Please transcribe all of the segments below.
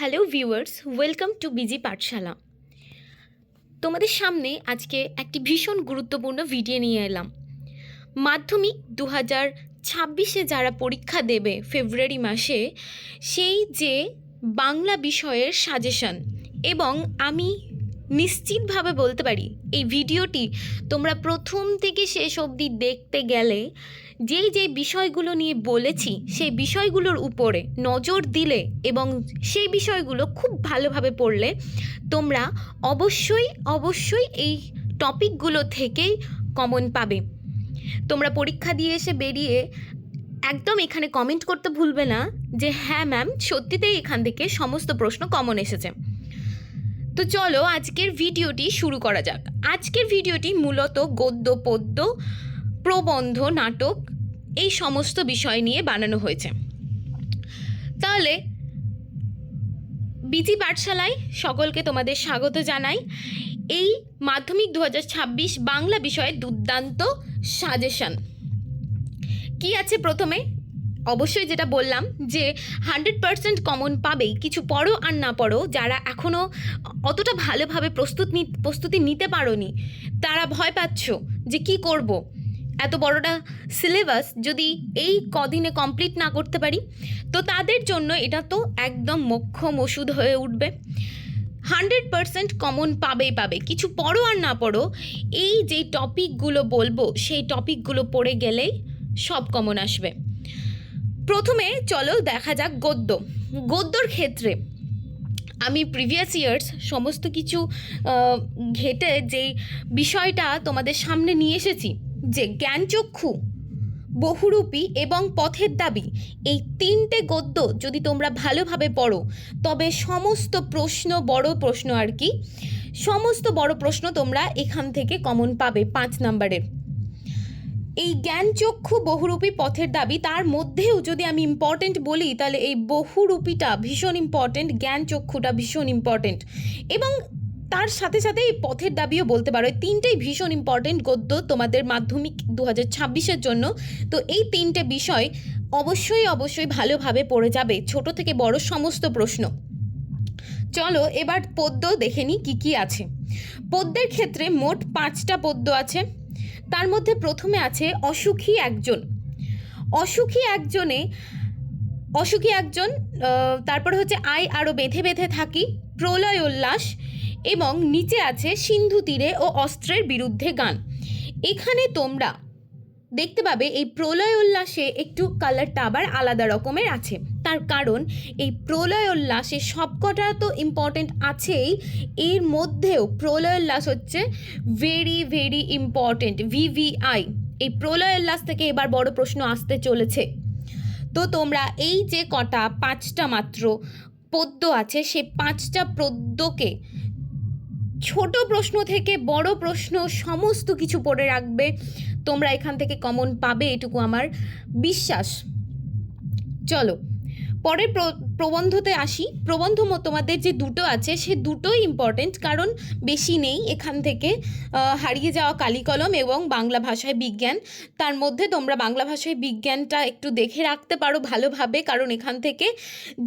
Hello viewers welcome to BG Pathshala তোমাদের সামনে আজকে একটি ভীষণ গুরুত্বপূর্ণ ভিডিও নিয়ে এলাম। মাধ্যমিক দু হাজার ছাব্বিশে যারা পরীক্ষা দেবে ফেব্রুয়ারি মাসে, সেই যে বাংলা বিষয়ের সাজেশন এবং আমি নিশ্চিতভাবে বলতে পারি, এই ভিডিওটি তোমরা প্রথম থেকে শেষ অবধি দেখতে গেলে যেই যে বিষয়গুলো নিয়ে বলেছি, সেই বিষয়গুলোর উপরে নজর দিলে এবং সেই বিষয়গুলো খুব ভালোভাবে পড়লে তোমরা অবশ্যই অবশ্যই এই টপিকগুলো থেকেই কমন পাবে। তোমরা পরীক্ষা দিয়ে এসে বেরিয়ে একদম এখানে কমেন্ট করতে ভুলবে না যে হ্যাঁ ম্যাম সত্যিতেই এখান থেকে সমস্ত প্রশ্ন কমন এসেছে। তো চলো আজকের ভিডিওটি শুরু করা যাক। আজকের ভিডিওটি মূলত গদ্য, পদ্য, প্রবন্ধ, নাটক এই সমস্ত বিষয় নিয়ে বানানো হয়েছে। তাহলে বিজি পাঠশালায় সকলকে তোমাদের স্বাগত জানাই। এই মাধ্যমিক দু হাজার ছাব্বিশ বাংলা বিষয়ে দুর্দান্ত সাজেশন। কি আছে প্রথমে? অবশ্যই যেটা বললাম যে হান্ড্রেড পারসেন্ট কমন পাবেই, কিছু পড়ো আর না পড়ো, যারা এখনও অতটা ভালোভাবে প্রস্তুত প্রস্তুতি নিতে পারোনি, তারা ভয় পাচ্ছ যে কি করব। এত বড়টা সিলেবাস যদি এই কদিনে কমপ্লিট না করতে পারি, তো তাদের জন্য এটা তো একদম মোক্ষম ওষুধ হয়ে উঠবে হান্ড্রেড পারসেন্ট কমন পাবেই পাবে, কিছু পড়ো আর না পড়ো, এই যে টপিকগুলো বলব, সেই টপিকগুলো পড়ে গেলেই সব কমন আসবে প্রথমে চলো দেখা যাক গদ্য। গদ্যর ক্ষেত্রে আমি প্রিভিয়াস ইয়ার্স সমস্ত কিছু ঘেটে যেই বিষয়টা তোমাদের সামনে নিয়ে এসেছি, যে জ্ঞানচক্ষু, বহুরূপী এবং পথের দাবি, এই তিনটে গদ্য যদি তোমরা ভালোভাবে পড়ো, তবে সমস্ত প্রশ্ন, বড় প্রশ্ন আর কি, সমস্ত বড় প্রশ্ন তোমরা এখান থেকে কমন পাবে পাঁচ নাম্বারের এই জ্ঞানচক্ষু বহুরূপী পথের দাবি, তার মধ্যেও যদি আমি ইম্পর্টেন্ট বলি, তাহলে এই বহুরূপীটা ভীষণ ইম্পর্টেন্ট জ্ঞানচক্ষুটা ভীষণ ইম্পর্টেন্ট এবং তার সাথে সাথে এই পথের দাবিও বলতে পারো, এই তিনটেই ভীষণ ইম্পর্টেন্ট গদ্য তোমাদের মাধ্যমিক দু হাজার ছাব্বিশের জন্য। তো এই তিনটে বিষয় অবশ্যই অবশ্যই ভালোভাবে পড়ে যাবে, ছোট থেকে বড় সমস্ত প্রশ্ন। চলো এবার পদ্য দেখে নিই কী কী আছে। পদ্যের ক্ষেত্রে মোট পাঁচটা পদ্য আছে। তার মধ্যে প্রথমে আছে অসুখী একজন। অসুখী একজনে, অসুখী একজন তারপর হচ্ছে আয় আরও বেঁধে বেঁধে থাকি, প্রলয় উল্লাস এবং নিচে আছে সিন্ধু তীরে ও অস্ত্রের বিরুদ্ধে গান। এখানে তোমরা দেখতে পাবে এই প্রলয় উল্লাসে একটু কালারটা আবার আলাদা রকমের আছে। তার কারণ এই প্রলয় উল্লাসে সবকটা তো ইম্পর্টেন্ট আছেই। এর মধ্যেও প্রলয় উল্লাস হচ্ছে ভেরি ভেরি ইম্পর্টেন্ট ভিভিআই এই প্রলয় উল্লাস থেকে এবার বড় প্রশ্ন আসতে চলেছে। তো তোমরা এই যে কটা, পাঁচটা মাত্র পদ্য আছে, সে পাঁচটা পদ্যকে ছোট প্রশ্ন থেকে বড় প্রশ্ন সমস্ত কিছু পড়ে রাখবে। তোমরা এখান থেকে কমন পাবে, এটুকু আমার বিশ্বাস। চলো প্র- প্রবন্ধতে আসি। প্রবন্ধ তোমাদের যে দুটো আছে, সে দুটোই ইম্পর্টেন্ট কারণ বেশি নেই এখান থেকে। হারিয়ে যাওয়া কালিকলম এবং বাংলা ভাষায় বিজ্ঞান। তার মধ্যে তোমরা বাংলা ভাষায় বিজ্ঞানটা একটু দেখে রাখতে পারো ভালোভাবে, কারণ এখান থেকে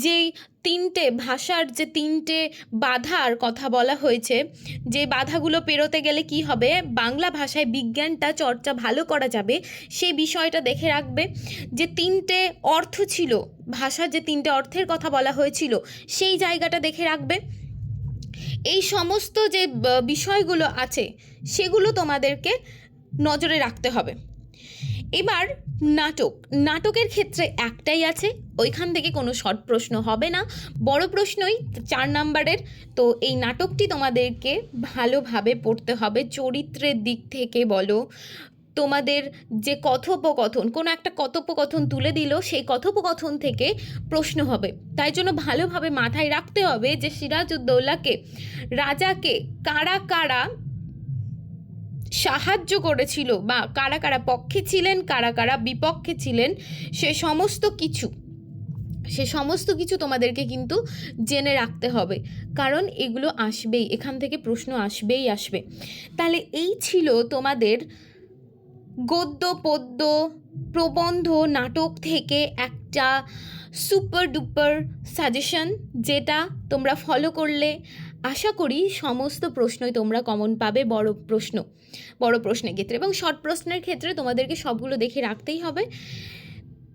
যেই তিনটে ভাষার যে তিনটে বাধার কথা বলা হয়েছে, যে বাধাগুলো পেরোতে গেলে কি হবে? বাংলা ভাষায় বিজ্ঞানটা চর্চা ভালো করা যাবে সেই বিষয়টা দেখে রাখবে। যে তিনটে অর্থ ছিল ভাষার যে তিনটে অর্থের কথা বলা হয়েছিল। সেই জায়গাটা দেখে রাখবে এই সমস্ত যে বিষয়গুলো আছে, সেগুলো তোমাদেরকে নজরে রাখতে হবে। এবার নাটক। নাটকের ক্ষেত্রে একটাই আছে, ওইখান থেকে কোনো শর্ট প্রশ্ন হবে না। বড় প্রশ্নই, চার নাম্বারের। তো এই নাটকটি তোমাদেরকে ভালোভাবে পড়তে হবে। চরিত্রের দিক থেকে বলো তোমাদের যে কথোপকথন, কোনো একটা কথোপকথন তুলে দিল, সেই কথোপকথন থেকে প্রশ্ন হবে। তাই জন্য ভালোভাবে মাথায় রাখতে হবে যে সিরাজউদ্দৌলাকে, রাজাকে কারা কারা সাহায্য করেছিল বা কারা কারা পক্ষে ছিলেন, কারা কারা বিপক্ষে ছিলেন, সে সমস্ত কিছু, সে সমস্ত কিছু তোমাদেরকে কিন্তু জেনে রাখতে হবে। কারণ এগুলো আসবেই, এখান থেকে প্রশ্ন আসবেই আসবে। তাহলে এই ছিল তোমাদের গদ্য, পদ্য, প্রবন্ধ, নাটক থেকে একটা সুপার ডুপার সাজেশন যেটা তোমরা ফলো করলে আশা করি সমস্ত প্রশ্নই তোমরা কমন পাবে বড় প্রশ্ন, বড় প্রশ্নের ক্ষেত্রে এবং শর্ট প্রশ্নের ক্ষেত্রে তোমাদেরকে সবগুলো দেখে রাখতেই হবে।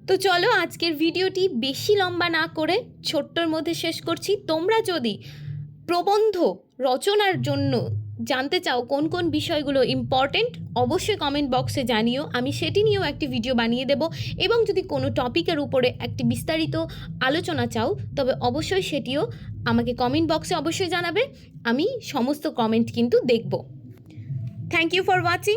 তো চলো আজকের ভিডিওটি বেশি লম্বা না করে ছোট্টর মধ্যে শেষ করছি। তোমরা যদি প্রবন্ধ রচনার জন্য জানতে চাও কোন কোন বিষয়গুলো ইম্পর্টেন্ট অবশ্যই কমেন্ট বক্সে জানিও। আমি সেটি নিয়েও একটি ভিডিও বানিয়ে দেব এবং যদি কোনো টপিকের উপরে একটি বিস্তারিত আলোচনা চাও, তবে অবশ্যই সেটিও আমাকে কমেন্ট বক্সে অবশ্যই জানাবে। আমি সমস্ত কমেন্ট কিন্তু দেখব। Thank you for watching